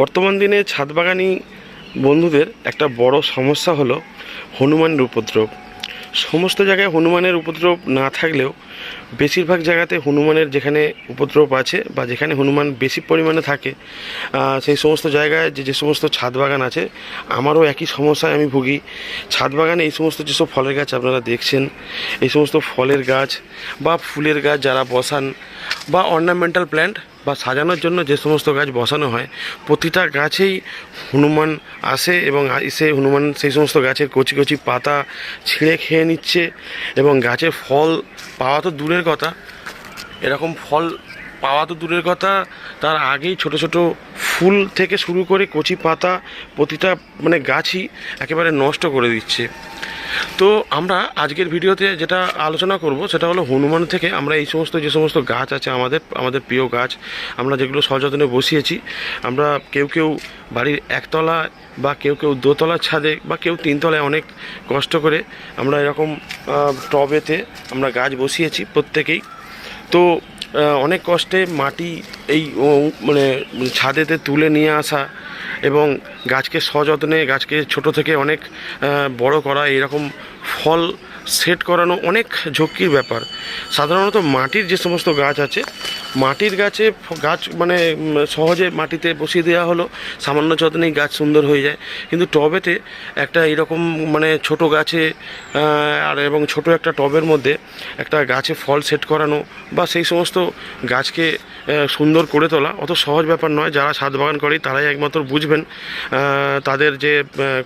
বর্তমান দিনে ছাদ বাগানি বন্ধুদের একটা বড় সমস্যা হলো হনুমানের উপদ্রব। সমস্ত জায়গায় হনুমানের উপদ্রব না থাকলেও বেশিরভাগ জায়গাতে হনুমানের যেখানে উপদ্রব আছে বা যেখানে হনুমান বেশি পরিমাণে থাকে সেই সমস্ত জায়গায় যে যে সমস্ত ছাদ বাগান আছে, আমারও একই সমস্যায় আমি ভুগি। ছাদ বাগানে এই সমস্ত যেসব ফলের গাছ আপনারা দেখছেন, এই সমস্ত ফলের গাছ বা ফুলের গাছ যারা বসান বা অর্নামেন্টাল প্ল্যান্ট বা সাজানোর জন্য যে সমস্ত গাছ বসানো হয়, প্রতিটা গাছেই হনুমান আসে এবং এসে হনুমান সেই সমস্ত গাছের কচি কচি পাতা ছিঁড়ে খেয়ে নিচ্ছে এবং গাছে ফল পাওয়া তো দূরের কথা। এরকম ফল পাওয়া তো দূরের কথা। তার আগেই ছোট ছোট ফুল থেকে শুরু করে কচি পাতা প্রতিটা মানে গাছই একেবারে নষ্ট করে দিচ্ছে। তো আমরা আজকের ভিডিওতে যেটা আলোচনা করব সেটা হলো হনুমান থেকে আমরা এই সমস্ত যে সমস্ত গাছ আছে আমাদের আমাদের প্রিয় গাছ, আমরা যেগুলো সযত্নে বসিয়েছি, আমরা কেউ কেউ বাড়ির একতলা বা কেউ কেউ দোতলার ছাদে বা কেউ তিনতলায় অনেক কষ্ট করে আমরা এরকম টবেতে আমরা গাছ বসিয়েছি প্রত্যেকেই। তো অনেক কষ্টে মাটি এই মানে ছাদেতে তুলে নিয়ে আসা এবং গাছকে সযত্নে, গাছকে ছোট থেকে অনেক বড় করা, এরকম ফল সেট করানো অনেক ঝক্কির ব্যাপার। সাধারণত মাটির যে সমস্ত গাছ আছে, মাটির গাছে গাছ মানে সহজে মাটিতে বসিয়ে দেওয়া হলো, সামান্য যত্নেই গাছ সুন্দর হয়ে যায়। কিন্তু টবেতে একটা এরকম মানে ছোট গাছে আর এবং ছোট একটা টবের মধ্যে একটা গাছে ফল সেট করানো বা সেই সমস্ত গাছকে সুন্দর করে তোলা অত সহজ ব্যাপার নয়। যারা ছাদ বাগান করে, তারাই একমাত্র বুঝবেন তাদের যে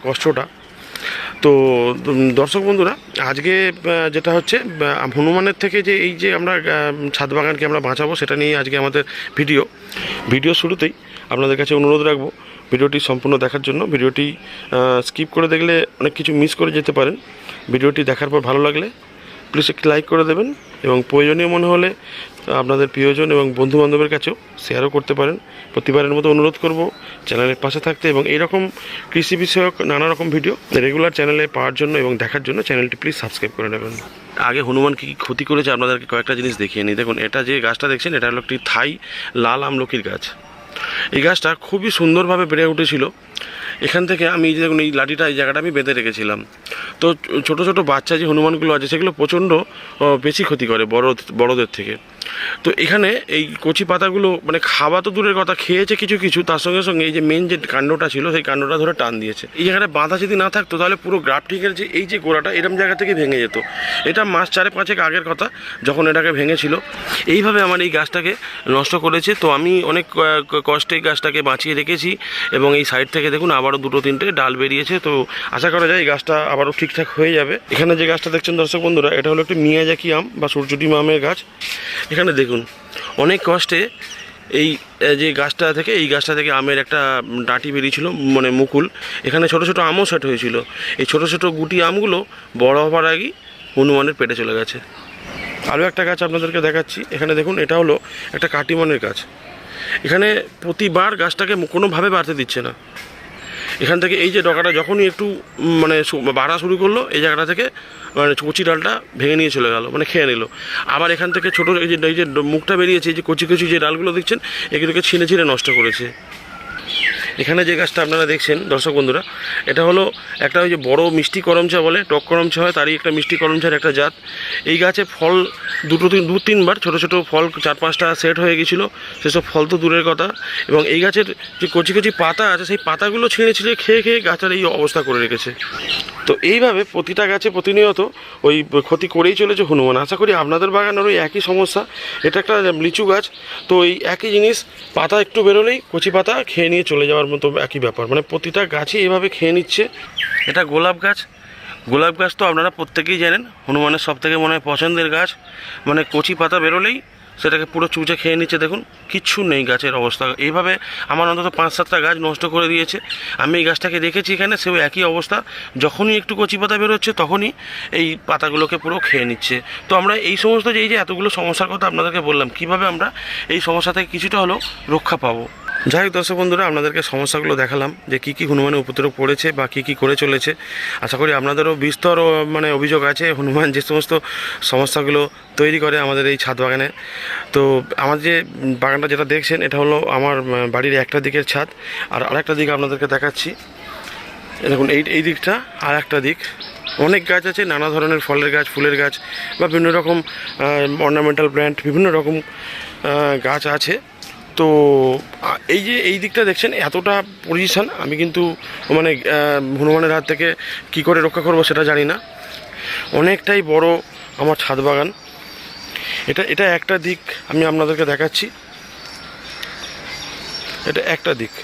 কষ্টটা। তো দর্শক বন্ধুরা, আজকে যেটা হচ্ছে হনুমানের থেকে যে এই যে আমরা ছাদ বাগানকে আমরা বাঁচাবো, সেটা নিয়ে আজকে আমাদের ভিডিও। ভিডিও শুরুতেই আপনাদের কাছে অনুরোধ রাখব ভিডিওটি সম্পূর্ণ দেখার জন্য। ভিডিওটি স্কিপ করে দেখলে অনেক কিছু মিস করে যেতে পারেন। ভিডিওটি দেখার পর ভালো লাগলে প্লিজ একটি লাইক করে দেবেন এবং প্রয়োজনীয় মনে হলে আপনাদের প্রিয়জন এবং বন্ধু বান্ধবের কাছেও শেয়ারও করতে পারেন। প্রতিবারের মতো অনুরোধ করব চ্যানেলের পাশে থাকতে এবং এইরকম কৃষি বিষয়ক নানা রকম ভিডিও রেগুলার চ্যানেলে পাওয়ার জন্য এবং দেখার জন্য চ্যানেলটি প্লিজ সাবস্ক্রাইব করে নেবেন। আগে হনুমান কী কী ক্ষতি করেছে আপনাদেরকে কয়েকটা জিনিস দেখিয়ে নিই। দেখুন, এটা যে গাছটা দেখছেন, এটা হলো একটি থাই লাল আমলকির গাছ। এই গাছটা খুবই সুন্দরভাবে বেড়ে উঠেছিল। এখান থেকে আমি এই যে দেখুন, এই লাঠিটা, এই জায়গাটা আমি বেঁধে রেখেছিলাম। তো ছোট ছোট বাচ্চা যে হনুমানগুলো আছে, সেগুলো প্রচণ্ড বেশি ক্ষতি করে বড়, বড়দের থেকে। তো এখানে এই কচি পাতাগুলো মানে খাওয়া তো দূরের কথা, খেয়েছে কিছু কিছু, তার সঙ্গে সঙ্গে এই যে মেন যে কাণ্ডটা ছিল, সেই কাণ্ডটা ধরে টান দিয়েছে। এই জায়গাটা বাঁধা যদি না থাকতো, তাহলে পুরো গ্রাফটিকের যে এই যে গোড়াটা, এরম জায়গা থেকে ভেঙে যেত। এটা মাস চারে পাঁচেক আগের কথা, যখন এটাকে ভেঙেছিল। এইভাবে আমার এই গাছটাকে নষ্ট করেছে। তো আমি অনেক কষ্টে গাছটাকে বাঁচিয়ে রেখেছি এবং এই সাইড থেকে দেখুন, আবারও দুটো তিনটে ডাল বেরিয়েছে। তো আশা করা যায় এই গাছটা আবারও ঠিকঠাক হয়ে যাবে। এখানে যে গাছটা দেখছেন দর্শক বন্ধুরা, এটা হলো একটি মিয়াজাকি আম বা সূর্যটি আমের গাছ। এখানে দেখুন, অনেক কষ্টে এই যে গাছটা থেকে, এই গাছটা থেকে আমের একটা ডাঁটি বেরিয়েছিল মানে মুকুল। এখানে ছোট ছোট আমও সেট হয়েছিল। এই ছোট ছোট গুটি আমগুলো বড় হবার আগেই হনুমানের পেটে চলে গেছে। আরও একটা গাছ আপনাদেরকে দেখাচ্ছি। এখানে দেখুন, এটা হলো একটা কাটিমনের গাছ। এখানে প্রতিবার গাছটাকে কোনোভাবে বাড়তে দিচ্ছে না। এখান থেকে এই যে ডগাটা যখনই একটু মানে বাড়া শুরু করল, এই জায়গাটা থেকে মানে কচি ডালটা ভেঙে নিয়ে চলে গেল মানে খেয়ে নিল। আবার এখান থেকে ছোটো এই যে এই যে মুখটা বেরিয়েছে, এই যে কচি কচি যে ডালগুলো দেখছেন, এগুলোকে ছিঁড়ে ছিঁড়ে নষ্ট করেছে। এখানে যে গাছটা আপনারা দেখছেন, দর্শক বন্ধুরা, এটা হলো একটা ওই যে বড় মিষ্টি করমচা বলে, টক করমচা হয়, তারই একটা মিষ্টি করমচার একটা জাত। এই গাছে ফল দুটো তিন, দু তিনবার ছোটো ছোটো ফল চার পাঁচটা সেট হয়ে গেছিল, সেসব ফল তো দূরের কথা। এবং এই গাছের যে কচি কচি পাতা আছে, সেই পাতাগুলো ছিঁড়ে ছিঁড়ে খেয়ে খেয়ে গাছের এই অবস্থা করে রেখেছে। তো এইভাবে প্রতিটা গাছে প্রতিনিয়ত ওই ক্ষতি করেই চলেছে হনুমান। আশা করি আপনাদের বাগানের ওই একই সমস্যা। এটা একটা লিচু গাছ, তো এই একই জিনিস, পাতা একটু বেরোলেই কচি পাতা খেয়ে নিয়ে চলে যাওয়ার মতো একই ব্যাপার। মানে প্রতিটা গাছই এভাবে খেয়ে নিচ্ছে। এটা গোলাপ গাছ। গোলাপ গাছ তো আপনারা প্রত্যেকেই জানেন, হনুমানের সব থেকে মনে হয় পছন্দের গাছ। মানে কচি পাতা বেরোলেই সেটাকে পুরো চুচে খেয়ে নিচ্ছে। দেখুন, কিচ্ছু নেই গাছের অবস্থা। এইভাবে আমার অন্তত পাঁচ সাতটা গাছ নষ্ট করে দিয়েছে। আমি এই গাছটাকে রেখেছি এখানে, সেও একই অবস্থা। যখনই একটু কচি পাতা বেরোচ্ছে, তখনই এই পাতাগুলোকে পুরো খেয়ে নিচ্ছে। তো আমরা এই সমস্ত যে, এই যে এতগুলো সমস্যার কথা আপনাদেরকে বললাম, কীভাবে আমরা এই সমস্যা থেকে কিছুটা হলেও রক্ষা পাবো? যাই হোক, দর্শক বন্ধুরা, আপনাদেরকে সমস্যাগুলো দেখালাম যে কী কী হনুমানের উপদ্রব পড়েছে বা কী কী করে চলেছে। আশা করি আপনাদেরও বিস্তর মানে অভিযোগ আছে হনুমান যে সমস্ত সমস্যাগুলো তৈরি করে আমাদের এই ছাদ বাগানে। তো আমার যে বাগানটা যেটা দেখছেন, এটা হলো আমার বাড়ির একটা দিকের ছাদ। আর আরেকটা দিক আপনাদেরকে দেখাচ্ছি। দেখুন, এই এই দিকটা আর একটা দিক। অনেক গাছ আছে, নানা ধরনের ফলের গাছ, ফুলের গাছ বা বিভিন্ন রকম অর্নামেন্টাল প্ল্যান্ট বিভিন্ন রকম গাছ আছে। তো এই যে এই দিকটা দেখছেন, এতটা পজিশন আমি কিন্তু মানে হনুমানের হাত থেকে কি করে রক্ষা করব সেটা জানি না। অনেকটাই বড় আমার ছাদ বাগান। এটা এটা একটা দিক আমি আপনাদেরকে দেখাচ্ছি। এটা একটা দিক।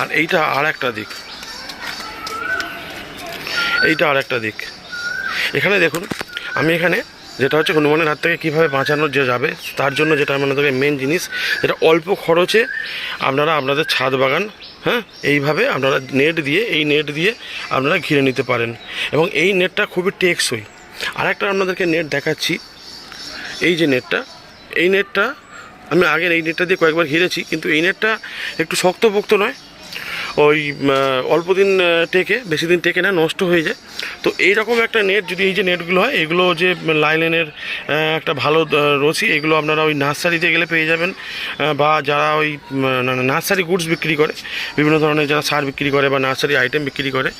আর এইটা আর একটা দিক। এইটা আর একটা দিক। এখানে দেখুন, আমি এখানে যেটা হচ্ছে হনুমানের হাত থেকে কীভাবে বাঁচানো যে যাবে, তার জন্য যেটা আমার আপনাদেরকে মেন জিনিস, যেটা অল্প খরচে আপনারা আপনাদের ছাদ বাগান হ্যাঁ এইভাবে আপনারা নেট দিয়ে, এই নেট দিয়ে আপনারা ঘিরে নিতে পারেন। এবং এই নেটটা খুবই টেকসই। আর একটা আপনাদেরকে নেট দেখাচ্ছি। এই যে নেটটা, এই নেটটা, আমি আগের এই নেটটা দিয়ে কয়েকবার ঘিরেছি, কিন্তু এই নেটটা একটু শক্তপোক্ত নয় ওই অল্প দিন টেকে বেশি দিন টেকে না, নষ্ট হয়ে যায়। তো এই রকম একটা নেট যদি এই যে নেটগুলো হয়, এগুলো যে লাইলেনের একটা ভালো রশি এগুলো আপনারা ওই নার্সারিতে গেলে পেয়ে যাবেন। বা যারা ওই নার্সারি গুডস বিক্রি করে, বিভিন্ন ধরনের যারা সার বিক্রি করে বা নার্সারি আইটেম বিক্রি করে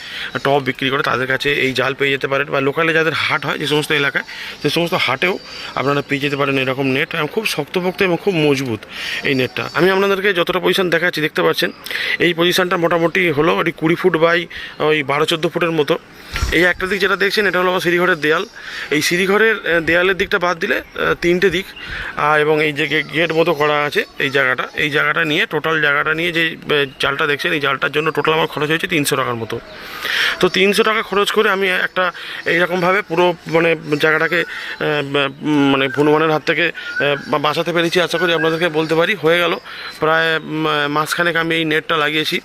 টপ বিক্রি করে, তাদের কাছে এই জাল পেয়ে যেতে পারেন। বা লোকালে যাদের হাট হয়, যে সমস্ত এলাকায় সে সমস্ত হাটেও আপনারা পেয়ে যেতে পারেন এরকম নেট এবং খুব শক্তপোক্ত এবং খুব মজবুত এই নেটটা আমি আপনাদেরকে যতটা পজিশান দেখাচ্ছি, দেখতে পাচ্ছেন, এই পজিশনটা মোটামুটি হলো ওই কুড়ি ফুট বাই ওই বারো চোদ্দ ফুটের মতো। এই একটা দিক যেটা দেখছেন এটা হলো আমার সিঁড়িঘরের দেয়াল। এই সিঁড়িঘরের দেয়ালের দিকটা বাদ দিলে তিনটে দিক। আর এবং এই যে গেট মতো করা আছে এই জায়গাটা এই জায়গাটা নিয়ে টোটাল জায়গাটা নিয়ে যে জালটা দেখছেন এই জালটার জন্য টোটাল আমার খরচ হয়েছে তিনশো টাকার মতো। তো তিনশো টাকা খরচ করে আমি একটা এইরকমভাবে পুরো মানে জায়গাটাকে মানে হনুমানের হাত থেকে বাঁচাতে পেরেছি আশা করি আপনাদেরকে বলতে পারি। হয়ে গেল। প্রায় উম, মাসখানেক আমি এই নেটটা লাগিয়েছি।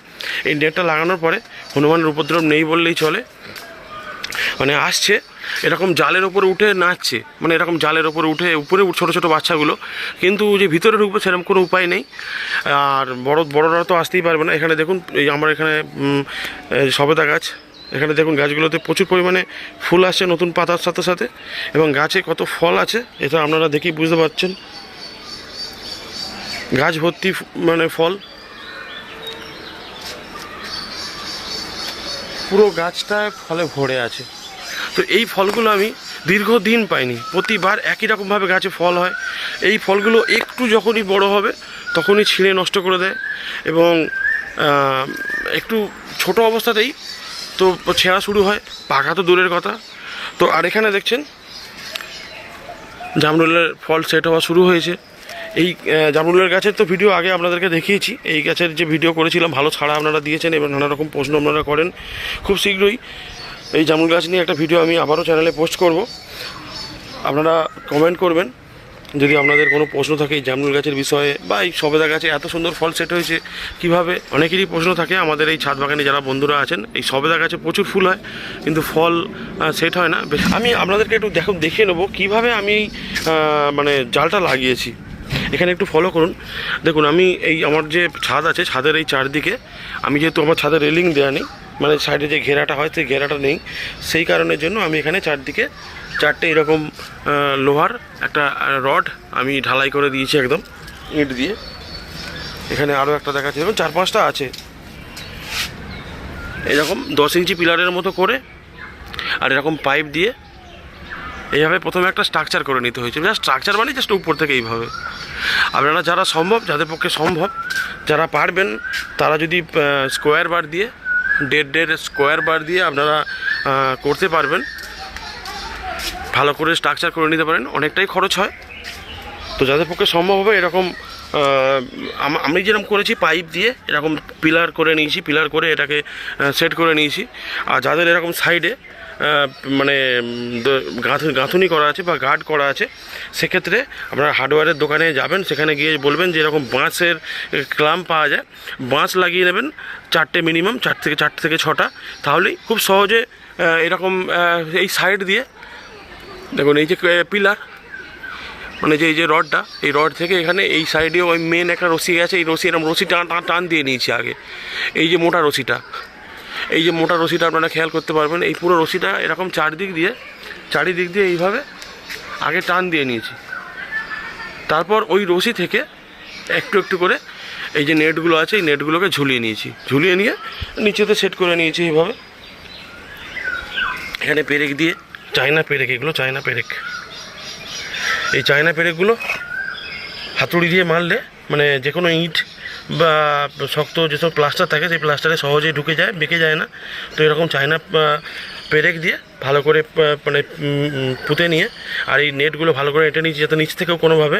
এই নেটটা লাগানোর পরে হনুমানের উপদ্রব নেই বললেই চলে। মানে আসছে, এরকম জালের ওপরে উঠে নাচছে মানে এরকম জালের ওপরে উঠে উপরে ছোটো ছোটো বাচ্চাগুলো, কিন্তু যে ভিতরে ঢুকবে সেরকম কোনো উপায় নেই। আর বড় বড়রা তো আসতেই পারবে না। এখানে দেখুন, এই আমার এখানে সবেদা গাছ, এখানে দেখুন গাছগুলোতে প্রচুর পরিমাণে ফুল আসছে নতুন পাতার সাথে সাথে, এবং গাছে কত ফল আছে, এটা আপনারা দেখেই বুঝতে পারছেন। গাছ ভর্তি মানে ফল। পুরো গাছটায় ফলে ভরে আছে। তো এই ফলগুলো আমি দীর্ঘদিন পাইনি। প্রতিবার একই রকমভাবে গাছে ফল হয়। এই ফলগুলো একটু যখনই বড় হবে, তখনই ছিঁড়ে নষ্ট করে দেয় এবং একটু ছোট অবস্থাতেই তো ছেঁড়া শুরু হয়। পাকা তো দূরের কথা। তো আর এখানে দেখছেন, জামরুলের ফল সেট হওয়া শুরু হয়েছে। এই আহ, জামরুলের গাছের তো ভিডিও আগে আপনাদেরকে দেখিয়েছি। এই গাছের যে ভিডিও করেছিলাম ভালো ছাড়া আপনারা দিয়েছেন এবং নানা রকম প্রশ্ন আপনারা করেন। খুব শীঘ্রই এই জামরুল গাছ নিয়ে একটা ভিডিও আমি আবারও চ্যানেলে পোস্ট করব। আপনারা কমেন্ট করবেন। যদি আপনাদের কোনো প্রশ্ন থাকে এই জামরুল গাছের বিষয়ে বা এই সবেদা গাছে এত সুন্দর ফল সেট হয়েছে কীভাবে অনেকেরই প্রশ্ন থাকে আমাদের এই ছাদ বাগানে যারা বন্ধুরা আছেন এই সবেদা গাছে প্রচুর ফুল হয় কিন্তু ফল সেট হয় না। আমি আপনাদেরকে একটু দেখো দেখে নেব কীভাবে আমি মানে জালটা লাগিয়েছি। এখানে একটু ফলো করুন। দেখুন, আমি এই আমার যে ছাদ আছে, ছাদের এই চারদিকে, আমি যেহেতু আমার ছাদের রেলিং দেওয়া নেই মানে সাইডে যে ঘেরাটা হয়, সেই ঘেরাটা নেই। সেই কারণের জন্য আমি এখানে চারদিকে চারটে এরকম লোহার একটা রড আমি ঢালাই করে দিয়েছি একদম, ইট দিয়ে। এখানে আরও একটা দেখাচ্ছি। দেখুন চার পাঁচটা আছে। এরকম দশ ইঞ্চি পিলারের মতো করে, আর এরকম পাইপ দিয়ে, এইভাবে প্রথমে একটা স্ট্রাকচার করে নিতে হয়েছে জাস্ট স্ট্রাকচার মানে জাস্ট উপর থেকে এইভাবে। আপনারা যারা সম্ভব, যাদের পক্ষে সম্ভব, যারা পারবেন, তারা যদি স্কোয়ার বার দিয়ে, দেড় ডেড স্কোয়ার বার দিয়ে আপনারা করতে পারবেন। ভালো করে স্ট্রাকচার করে নিতে পারেন, অনেকটাই খরচ হয়। তো যাদের পক্ষে সম্ভব হবে, এরকম আমি যেরকম করেছি পাইপ দিয়ে, এরকম পিলার করে নিয়েছি পিলার করে এটাকে সেট করে নিয়েছি। আর যাদের এরকম সাইডে মানে গাঁথুনি করা আছে বা গার্ড করা আছে, সেক্ষেত্রে আপনারা হার্ডওয়্যারের দোকানে যাবেন, সেখানে গিয়ে বলবেন যে এরকম বাঁশের ক্লাম পাওয়া যায়। বাঁশ লাগিয়ে নেবেন চারটে মিনিমাম, চার থেকে, চারটে থেকে ছটা। তাহলেই খুব সহজে এরকম এই সাইড দিয়ে, দেখুন এই যে পিলার মানে যে, এই যে রডটা, এই রড থেকে এখানে এই সাইডে ওই মেন একটা রশি আছে, এই রশি এরকম রশি টান টান দিয়ে নিয়েছি আগে। এই যে মোটা রশিটা এই যে মোটা রশিটা আপনারা খেয়াল করতে পারবেন, এই পুরো রশিটা এরকম চারিদিক দিয়ে চারিদিক দিয়ে এইভাবে আগে টান দিয়ে নিয়েছি। তারপর ওই রশি থেকে একটু একটু করে এই যে নেটগুলো আছে, এই নেটগুলোকে ঝুলিয়ে নিয়েছি। ঝুলিয়ে নিয়ে নিচেতে সেট করে নিয়েছি এইভাবে। এখানে পেরেক দিয়ে, চায়না পেরেক, এগুলো চায়না পেরেক। এই চায়না পেরেকগুলো হাতুড়ি দিয়ে মারলে মানে যে কোনো ইট বা শক্ত যেসব প্লাস্টার থাকে, সেই প্লাস্টারে সহজেই ঢুকে যায়, বেঁকে যায় না। তো এরকম চায়না পেরেক দিয়ে ভালো করে মানে পুঁতে নিয়ে আর এই নেটগুলো ভালো করে এঁটে নিয়েছি যাতে নিচ থেকেও কোনোভাবে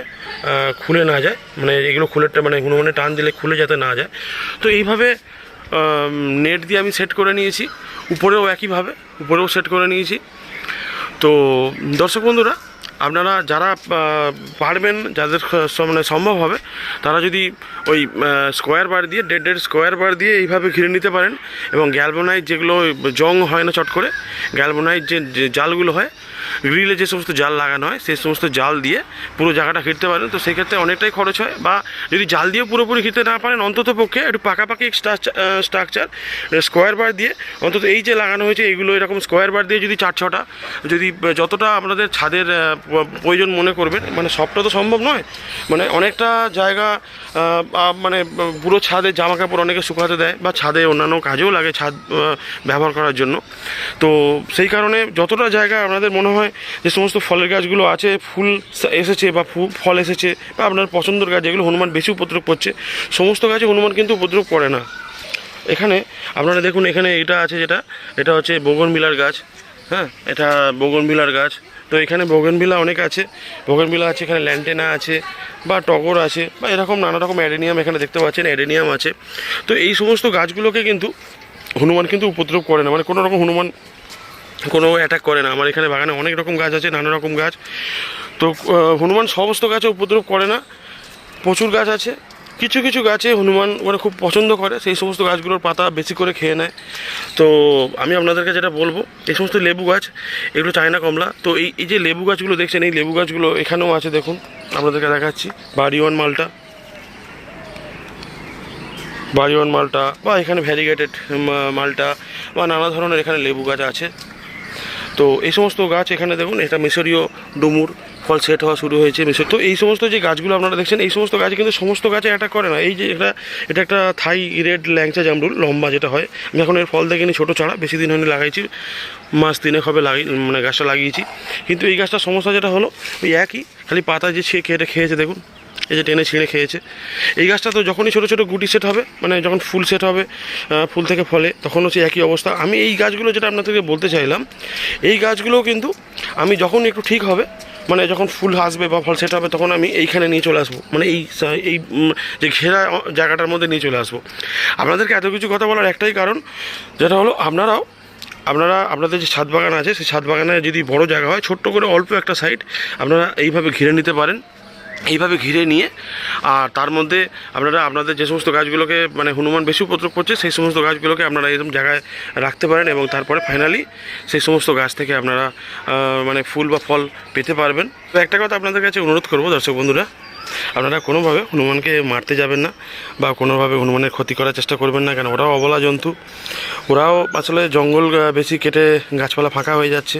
খুলে না যায়। মানে এগুলো খুলে মানে হনুমানে টান দিলে খুলে যাতে না যায়। তো এইভাবে নেট দিয়ে আমি সেট করে নিয়েছি। উপরেও একইভাবে, উপরেও সেট করে নিয়েছি। তো দর্শক বন্ধুরা আপনারা যারা পারবেন, যাদের মানে সম্ভব হবে, তারা যদি ওই স্কোয়ার বার দিয়ে ডেড ডেড স্কোয়ার বার দিয়ে এইভাবে ঘিরে নিতে পারেন এবং গ্যালবোনাইট যেগুলো জং হয় না চট করে গ্যালবোনাইট যে জালগুলো হয় গ্রিলে যে সমস্ত জাল লাগানো হয়, সেই সমস্ত জাল দিয়ে পুরো জায়গাটা ঘিরতে পারেন। তো সেক্ষেত্রে অনেকটাই খরচ হয়। বা যদি জাল দিয়ে পুরোপুরি ঘিরতে না পারেন, অন্তত পক্ষে একটু পাকাপাকি স্ট্রাকচার স্কোয়ার বার দিয়ে, অন্তত এই যে লাগানো হয়েছে এইগুলো এরকম স্কোয়ার বার দিয়ে যদি চার ছটা, যদি যতটা আপনাদের ছাদের প্রয়োজন মনে করবেন মানে সবটা তো সম্ভব নয়। মানে অনেকটা জায়গা মানে পুরো ছাদে জামা কাপড় অনেকে শুকাতে দেয় বা ছাদে অন্যান্য কাজেও লাগে ছাদ ব্যবহার করার জন্য। তো সেই কারণে যতটা জায়গা আপনাদের মনে হয় যে সমস্ত ফলের গাছগুলো আছে, ফুল এসেছে বা ফল এসেছে বা আপনার পছন্দের গাছ যেগুলো হনুমান বেশি উপদ্রব করছে, সমস্ত গাছে হনুমান কিন্তু উপদ্রব করে না। এখানে আপনারা দেখুন এখানে এটা আছে যেটা, এটা হচ্ছে বগনবিলার গাছ হ্যাঁ এটা বগনবিলার গাছ। তো এখানে বগনবিলা অনেক আছে বগনবিলা আছে, এখানে ল্যান্টেনা আছে বা টগর আছে বা এরকম নানা রকম অ্যাডেনিয়াম এখানে দেখতে পাচ্ছেন, অ্যাডেনিয়াম আছে। তো এই সমস্ত গাছগুলোকে কিন্তু হনুমান কিন্তু উপদ্রব করে না মানে কোনো রকম হনুমান কোনো অ্যাটাক করে না। আমার এখানে বাগানে অনেক রকম গাছ আছে, নানা রকম গাছ। তো হনুমান সমস্ত গাছে উপদ্রব করে না। প্রচুর গাছ আছে। কিছু কিছু গাছে হনুমান ওরা খুব পছন্দ করে, সেই সমস্ত গাছগুলোর পাতা বেশি করে খেয়ে নেয়। তো, আমি আপনাদেরকে যেটা বলব, এই সমস্ত লেবু গাছ, এগুলো চায়না কমলা। তো, এই এই যে লেবু গাছগুলো দেখছেন, এই লেবু গাছগুলো এখানেও আছে, দেখুন। আপনাদেরকে দেখাচ্ছি, বাড়িওয়ান মালটা। বাড়িওয়ান মালটা বা এখানে ভ্যারিগেটেড মালটা বা নানা ধরনের এখানে লেবু গাছ আছে। তো এই সমস্ত গাছ এখানে দেখুন, এটা মিশরীয় ডুমুর, ফল সেট হওয়া শুরু হয়েছে মিশর। তো এই সমস্ত যে গাছগুলো আপনারা দেখছেন, এই সমস্ত গাছ কিন্তু সমস্ত গাছে অ্যাটাক করে না। এই যে এটা এটা একটা থাই রেড ল্যাংচা জামরুল, লম্বা যেটা হয়। আমি এখন এর ফল দেখিনি, ছোটো চারা, বেশি দিন হয়নি লাগাইছি, মাস তিনেক হবে লাগি মানে গাছটা লাগিয়েছি। কিন্তু এই গাছটার সমস্যা যেটা হলো, ওই একই, খালি পাতা যে কেটে খেয়েছে, দেখুন। এই যে টেনে ছিঁড়ে খেয়েছে। এই গাছটা তো যখনই ছোটো ছোটো গুটি সেট হবে মানে যখন ফুল সেট হবে ফুল থেকে ফলে, তখন হচ্ছে একই অবস্থা। আমি এই গাছগুলো যেটা আপনাদেরকে বলতে চাইলাম, এই গাছগুলোও কিন্তু আমি যখন একটু ঠিক হবে মানে যখন ফুল আসবে বা ফল সেট হবে, তখন আমি এইখানে নিয়ে চলে আসব। মানে এই এই যে ঘেরা জায়গাটার মধ্যে নিয়ে চলে আসব। আপনাদেরকে এত কিছু কথা বলার একটাই কারণ, যেটা হলো আপনারাও, আপনারা, আপনাদের যে ছাদ বাগান আছে, সেই ছাদ বাগানে যদি বড় জায়গা হয়, ছোট্ট করে অল্প একটা সাইড আপনারা এইভাবে ঘিরে নিতে পারেন। এইভাবে ঘিরে নিয়ে, আর তার মধ্যে আপনারা, আপনাদের যে সমস্ত গাছগুলোকে মানে হনুমান বেশি উপদ্রব করছে, সেই সমস্ত গাছগুলোকে আপনারা এরকম জায়গায় রাখতে পারেন এবং তারপরে ফাইনালি সেই সমস্ত গাছ থেকে আপনারা মানে ফুল বা ফল পেতে পারবেন। তো একটা কথা আপনাদের কাছে অনুরোধ করব, দর্শক বন্ধুরা আপনারা কোনোভাবে হনুমানকে মারতে যাবেন না বা কোনোভাবে হনুমানের ক্ষতি করার চেষ্টা করবেন না কেন? ওরাও অবলা জন্তু। ওরাও আসলে জঙ্গল বেশি কেটে গাছপালা ফাঁকা হয়ে যাচ্ছে।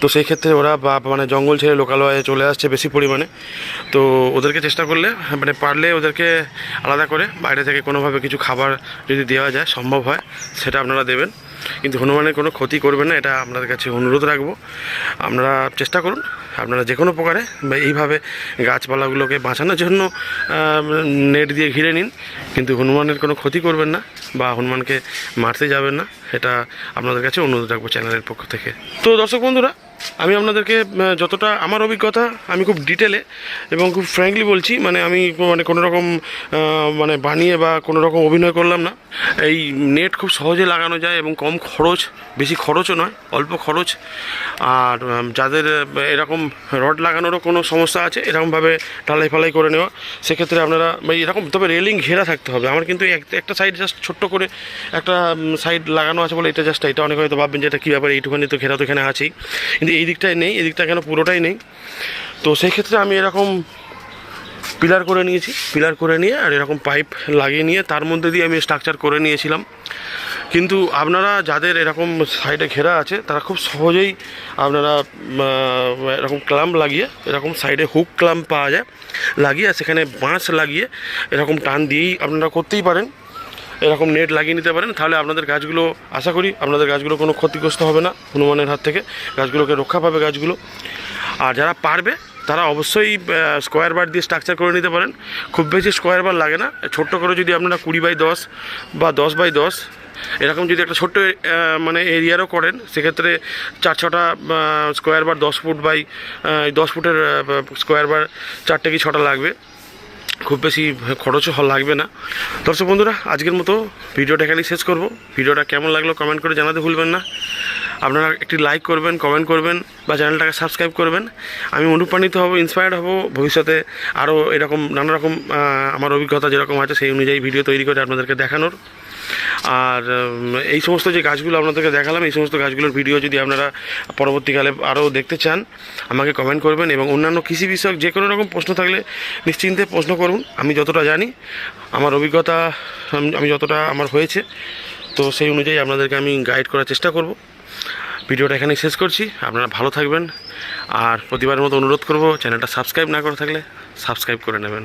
তো সেই ক্ষেত্রে ওরা বা মানে জঙ্গল ছেড়ে লোকালয়ে চলে আসছে বেশি পরিমাণে। তো ওদেরকে চেষ্টা করলে মানে পারলে ওদেরকে আলাদা করে বাইরে থেকে কোনোভাবে কিছু খাবার যদি দেওয়া যায়, সম্ভব হয়, সেটা আপনারা দেবেন। কিন্তু হনুমানের কোনো ক্ষতি করবে না, এটা আপনাদের কাছে অনুরোধ রাখব। আপনারা চেষ্টা করুন, আপনারা যে কোনো প্রকারে বা এইভাবে গাছপালাগুলোকে বাঁচানোর জন্য নেট দিয়ে ঘিরে নিন। কিন্তু হনুমানের কোনো ক্ষতি করবেন না বা হনুমানকে মারতে যাবেন না, এটা আপনাদের কাছে অনুরোধ রাখব চ্যানেলের পক্ষ থেকে। তো দর্শক বন্ধুরা আমি আপনাদেরকে যতটা আমার অভিজ্ঞতা, আমি খুব ডিটেলে এবং খুব ফ্র্যাঙ্কলি বলছি মানে আমি মানে কোনো রকম মানে বানিয়ে বা কোনো রকম অভিনয় করলাম না। এই নেট খুব সহজে লাগানো যায় এবং কম খরচ, বেশি খরচও নয়, অল্প খরচ। আর যাদের এরকম রড লাগানোরও কোনো সমস্যা আছে, এরকমভাবে ঢালাই ফালাই করে নেওয়া, সেক্ষেত্রে আপনারা এরকম, তবে রেলিং ঘেরা থাকতে হবে। আমার কিন্তু এক- একটা সাইড জাস্ট ছোট্ট করে একটা সাইড লাগানো আছে বলে এটা জাস্ট এটা অনেক হয়তো ভাববেন যে এটা কী ব্যাপার, এইটুখানি তো ঘেরা তো এখানে আছেই। কিন্তু এই- দিকটায় নেই, এই দিকটা কেন পুরোটাই নেই? তো সেই ক্ষেত্রে আমি এরকম পিলার করে নিয়েছি, পিলার করে নিয়ে আর এরকম পাইপ লাগিয়ে নিয়ে তার মধ্যে দিয়ে আমি স্ট্রাকচার করে নিয়েছিলাম। কিন্তু আপনারা যাদের এরকম সাইডে ঘেরা আছে, তারা খুব সহজেই আপনারা এরকম ক্লাম্প লাগিয়ে, এরকম সাইডে হুক ক্লাম্প পাওয়া যায়। লাগিয়ে সেখানে বাঁশ লাগিয়ে এরকম টান দিয়েই আপনারা করতেই পারেন। এরকম নেট লাগিয়ে নিতে পারেন, তাহলে আপনাদের গাছগুলো, আশা করি আপনাদের গাছগুলো কোনো ক্ষতিগ্রস্ত হবে না হনুমানের হাত থেকে। গাছগুলোকে রক্ষা পাবে গাছগুলো। আর যারা পারবে, তারা অবশ্যই স্কোয়ার বার দিয়ে স্ট্রাকচার করে নিতে পারেন। খুব বেশি স্কোয়ার বার লাগে না। ছোট্ট করে যদি আপনারা কুড়ি বাই দশ বা দশ বাই দশ, এরকম যদি একটা ছোট্ট মানে এরিয়ারও করেন, সেক্ষেত্রে চার ছটা স্কোয়ার বার দশ ফুট বাই দশ ফুটের স্কোয়ার বার চারটে কি ছটা লাগবে। খুব বেশি খরচও হল লাগবে না। দর্শক বন্ধুরা, আজকের মতো ভিডিওটা এখানেই শেষ করব। ভিডিওটা কেমন লাগল কমেন্ট করে জানাতে ভুলবেন না। আপনারা একটি লাইক করবেন, কমেন্ট করবেন বা চ্যানেলটাকে সাবস্ক্রাইব করবেন। আমি অনুপ্রাণিত হব ইন্সপায়ার্ড হব। ভবিষ্যতে আরও এরকম নানা রকম আমার অভিজ্ঞতা যেরকম আছে, সেই অনুযায়ী ভিডিও তৈরি করে আপনাদেরকে দেখানোর। আর এই সমস্ত যে গাছগুলো আপনাদেরকে দেখালাম, এই সমস্ত গাছগুলোর ভিডিও যদি আপনারা পরবর্তীকালে আরও দেখতে চান, আমাকে কমেন্ট করবেন এবং অন্যান্য কৃষি বিষয়ক যে কোনো রকম প্রশ্ন থাকলে নিশ্চিন্তে প্রশ্ন করুন। আমি যতটা জানি, আমার অভিজ্ঞতা আমি যতটা আমার হয়েছে, তো সেই অনুযায়ী আপনাদেরকে আমি গাইড করার চেষ্টা করব। ভিডিওটা এখানেই শেষ করছি। আপনারা ভালো থাকবেন। আর প্রতিবারের মতো অনুরোধ করব, চ্যানেলটা সাবস্ক্রাইব না করে থাকলে সাবস্ক্রাইব করে নেবেন।